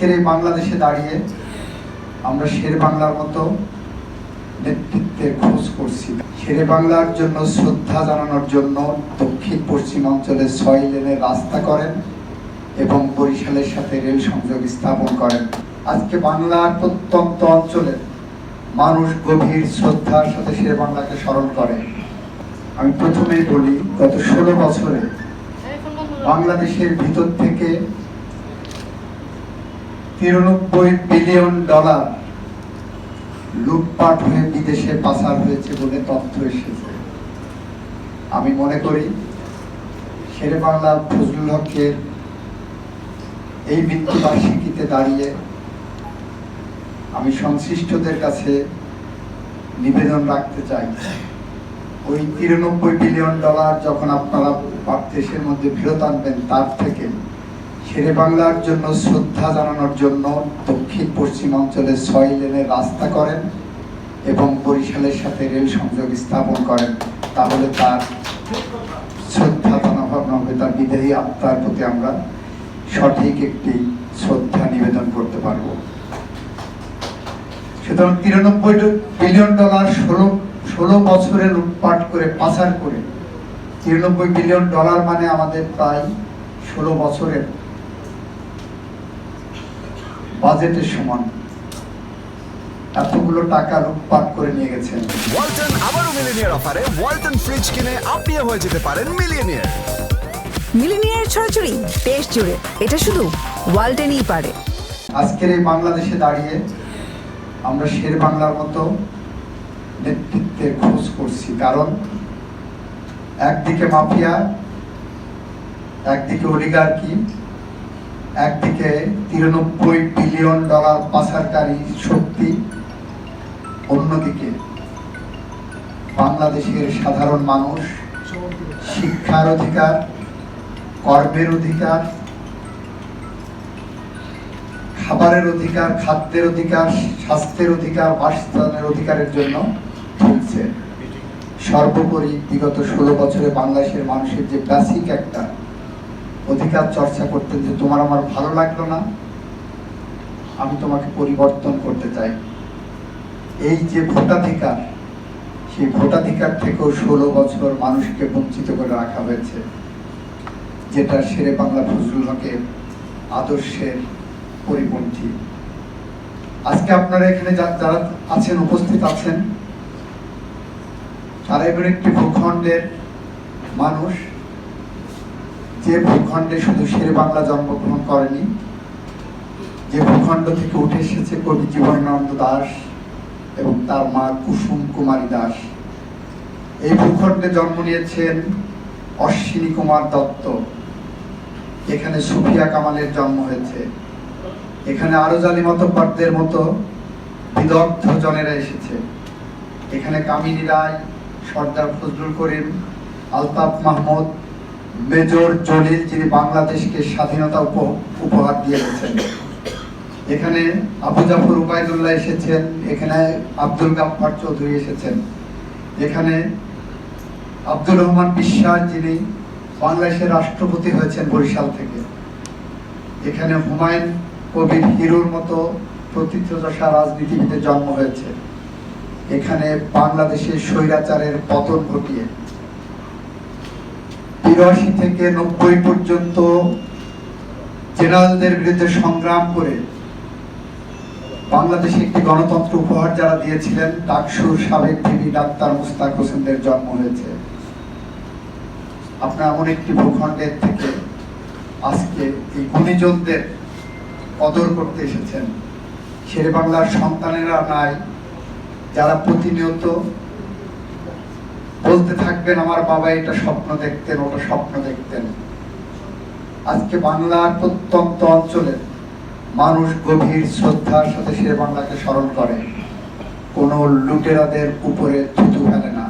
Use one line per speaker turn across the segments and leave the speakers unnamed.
আজকের এই বাংলাদেশে দাঁড়িয়ে আমরা শের বাংলার মতো নেতৃত্বের খোঁজ করছি। শেরে বাংলার জন্য শ্রদ্ধা জানানোর জন্য দক্ষিণ পশ্চিম অঞ্চলে ছয় লেনের রাস্তা করেন এবং বরিশালের সাথে রেল সংযোগ স্থাপন করেন। আজকে বাংলার প্রত্যন্ত অঞ্চলে মানুষ গভীর শ্রদ্ধার সাথে শের বাংলাকে স্মরণ করে। আমি প্রথমেই বলি, গত ষোলো বছরে বাংলাদেশের ভিতর থেকে তিরানব্বই বিলিয়ন ডলার লুটপাট হয়ে বিদেশে পাচার হয়েছে বলে তথ্য এসেছে। আমি মনে করি শেরে বাংলা ফজলুল হকের এই মৃত্যুবার্ষিকীতে দাঁড়িয়ে আমি সংশ্লিষ্টদের কাছে নিবেদন রাখতে চাই। ওই তিরানব্বই বিলিয়ন ডলার যখন আপনারা দেশের মধ্যে ফেরত আনবেন, তার থেকে শেরে বাংলার জন্য শ্রদ্ধা জানানোর জন্য দক্ষিণ পশ্চিম অঞ্চলে ছয় লেনের রাস্তা করেন এবং বরিশালের সাথে রেল সংযোগ স্থাপন করেন। তাহলে তার শ্রদ্ধা মনোভাবনা হবে, তার বিদেহী আত্মার প্রতি আমরা সঠিক একটি শ্রদ্ধা নিবেদন করতে পারব। সুতরাং তিরানব্বই বিলিয়ন ডলার ষোলো ষোলো বছরে লুটপাট করে, পাচার করে, তিরানব্বই বিলিয়ন ডলার মানে আমাদের প্রায় ষোলো বছরের বাজেটের সমান। এতগুলো টাকা লুটপাট করে নিয়ে গেছেন।
ওয়ালটন আবারও মিলিনিয়ার অফারে ওয়ালটন ফ্রিজ কিনে আপনিও হয়ে যেতে পারেন মিলিয়নিয়ার
মিলিনিয়ার ছড়াছড়ি দেশ জুড়ে। এটা শুধু ওয়ালটেনই পারে।
আজকের এই বাংলাদেশে দাঁড়িয়ে আমরা শের বাংলার মতো নেতৃত্বের খোঁজ করছি। কারণ একদিকে মাফিয়া একদিকে অলিগার্কি একদিকে তিরানব্বই বিলিয়ন ডলার পাচারকারী শক্তি, অন্যদিকে বাংলাদেশের সাধারণ মানুষ, শিক্ষার অধিকার, কর্মের অধিকার, খাবারের অধিকার, খাদ্যের অধিকার, স্বাস্থ্যের অধিকার, বাসস্থানের অধিকারের জন্য চলছে। সর্বোপরি বিগত ষোলো বছরে বাংলাদেশের মানুষের যে বেসিক একটা অধিকার চর্চা করতেন যে তোমার আমার ভালো লাগল না, আমি তোমাকে পরিবর্তন করতে চাই। এই যে ভোটাধিকার, সেই ভোটাধিকার থেকেও ষোলো বছর মানুষকে বঞ্চিত করে রাখা হয়েছে, যেটা শেরে বাংলা ফজলুল হকের আদর্শের পরিপন্থী। আজকে আপনারা এখানে যারা আছেন, উপস্থিত আছেন, তারা এবার একটি ভূখণ্ডের মানুষ যে ভূখণ্ডে শুধু শেরে বাংলা জন্মগ্রহণ করেনি, যে ভূখণ্ড থেকে উঠে এসেছে কবি জীবনানন্দ দাস এবং তার মা কুসুম কুমারী দাস। এই ভূখণ্ডে জন্ম নিয়েছেন অশ্বিনী কুমার দত্ত। এখানে সুফিয়া কামালের জন্ম হয়েছে। এখানে আরও জালি মতবাদদের মতো বিদগ্ধ জনেরা এসেছে। এখানে কামিনী রায়, সর্দার ফজলুল করিম, আলতাফ মাহমুদ মেজর জলিল যিনি বাংলাদেশকে স্বাধীনতা উপহার দিয়ে গেছেন এখানে আবু জাফর উবায়দুল্লাহ এসেছেন, এখানে আব্দুল গাফফার চৌধুরী এসেছেন। এখানে আব্দুর রহমান বিশ্বাস যিনি বাংলাদেশের রাষ্ট্রপতি হয়েছেন বরিশাল থেকে। এখানে হুমায়ুন কবির হিরোর মতো প্রতিষ্ঠা রাজনীতিবিদের জন্ম হয়েছে। এখানে বাংলাদেশের স্বৈরাচারের পতন ঘটিয়ে। বিরাশি থেকে নব্বই পর্যন্ত জেনারেলদের বিরুদ্ধে সংগ্রাম করে বাংলাদেশে একটি গণতন্ত্র উপহার যারা দিয়েছিলেন ডাকসুর সাবেক দেবী ডাক্তার মুস্তাক হোসেনদের জন্ম হয়েছে। আপনার এমন একটি ভূখণ্ডের থেকে আজকে এই গুণীজনদের কদর করতে এসেছেন। শেরে বাংলার সন্তানেরা নাই, যারা প্রতিনিয়ত বলতে থাকবেন, আমার বাবা এটা স্বপ্ন দেখতেন, ওটা স্বপ্ন দেখতেন। আজকে বাংলার প্রত্যন্ত অঞ্চলে মানুষ গভীর শ্রদ্ধার সাথে শেরে বাংলাকে স্মরণ করে। কোনো লুটেরাদের উপরে থুতু ফেলে না।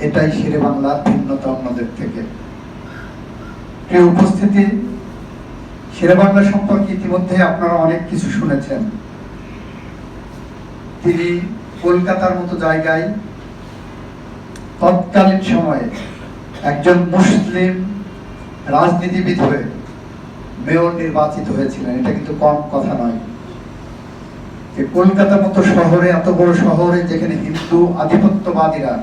এটাই শেরে বাংলার ভিন্নতা অন্যদের থেকে। প্রিয় উপস্থিতি, শেরে বাংলা সম্পর্কে ইতিমধ্যে আপনারা অনেক কিছু শুনেছেন। তিনি কলকাতার মতো জায়গায় তৎকালীন সময়ে একজন মুসলিম রাজনীতিবিদ হয়ে মেয়র নির্বাচিত হয়েছিলেন। এটা কিন্তু কম কথা নয়। যে কলকাতার মতো শহরে, এত বড় শহরে যেখানে হিন্দু আধিপত্যবাদীরা,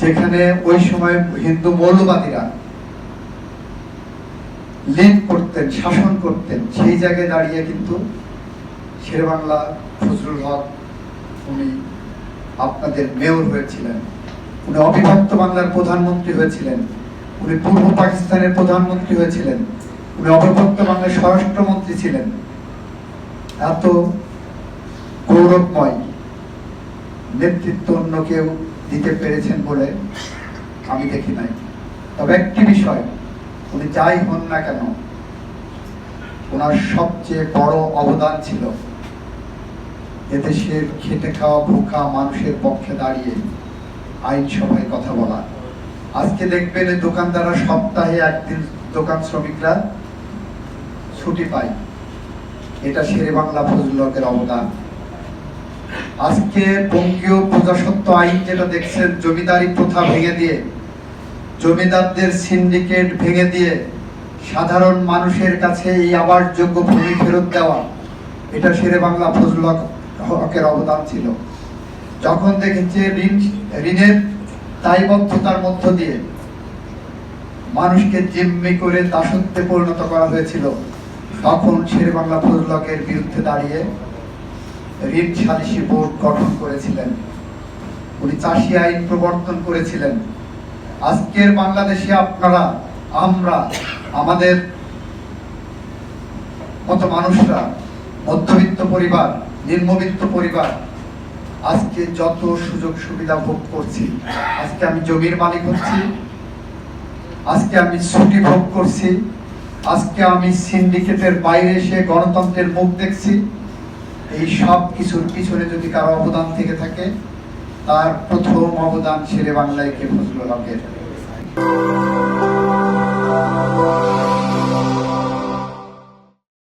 যেখানে ওই সময় হিন্দু মৌলবাদীরা লিড করতেন, শাসন করতেন, সেই জায়গায় দাঁড়িয়ে কিন্তু শেরবাংলা ফজলুল হক, উনি আপনাদের মেয়র হয়েছিলেন, উনি অবিভক্ত বাংলার প্রধানমন্ত্রী হয়েছিলেন, উনি পূর্ব পাকিস্তানের প্রধানমন্ত্রী হয়েছিলেন, উনি অবিভক্ত বাংলার স্বরাষ্ট্রমন্ত্রী ছিলেন। এত গৌরবময় নেতৃত্ব অন্য কেউ দিতে পেরেছেন বলে আমি দেখি নাই। তবে একটি বিষয়, উনি যাই হন না কেন, ওনার সবচেয়ে বড় অবদান ছিল এদেশের খেটে খাওয়া ভুখা মানুষের পক্ষে দাঁড়িয়ে আইন আইনসভায় কথা বলা। আজকে দেখবেন দোকানদাররা সপ্তাহে একদিন দোকান শ্রমিকরা ছুটি পায়। এটা শেরে বাংলা ফজলকের অবদান। আজকে বঙ্গীয় প্রজাসত্ব আইন যেটা দেখছেন, জমিদারি প্রথা ভেঙে দিয়ে, জমিদারদের সিন্ডিকেট ভেঙে দিয়ে, সাধারণ মানুষের কাছে এই আবাসযোগ্য ভূমি ফেরত দেওয়া, এটা শেরে বাংলা ফজল হক- হকের অবদান ছিল। যখন দেখেছে ঋণ, ঋণের দায়বদ্ধতার মধ্য দিয়ে মানুষকে জিম্মি করে দাসত্বে পরিণত করা হয়েছিল, তখন শেরে বাংলা ফজল বিরুদ্ধে দাঁড়িয়ে ঋণ সালিসি বোর্ড গঠন করেছিলেন। উনি চাষি আইন প্রবর্তন করেছিলেন। আজকের বাংলাদেশে আপনারা, আমরা, আমাদের মতো মানুষরা, মধ্যবিত্ত পরিবার নিম্নবিত্ত পরিবার, আজকে যত সুযোগ সুবিধা ভোগ করছি, আজকে আমি জমির মালিক হচ্ছি, আজকে আমি ছুটি ভোগ করছি, আজকে আমি সিন্ডিকেটের বাইরে এসে গণতন্ত্রের মুখ দেখছি, এই সব কিছুর পিছনে যদি কারও অবদান থেকে থাকে, তার প্রথম অবদান শেরে বাংলায় কে ফজলুল হকের?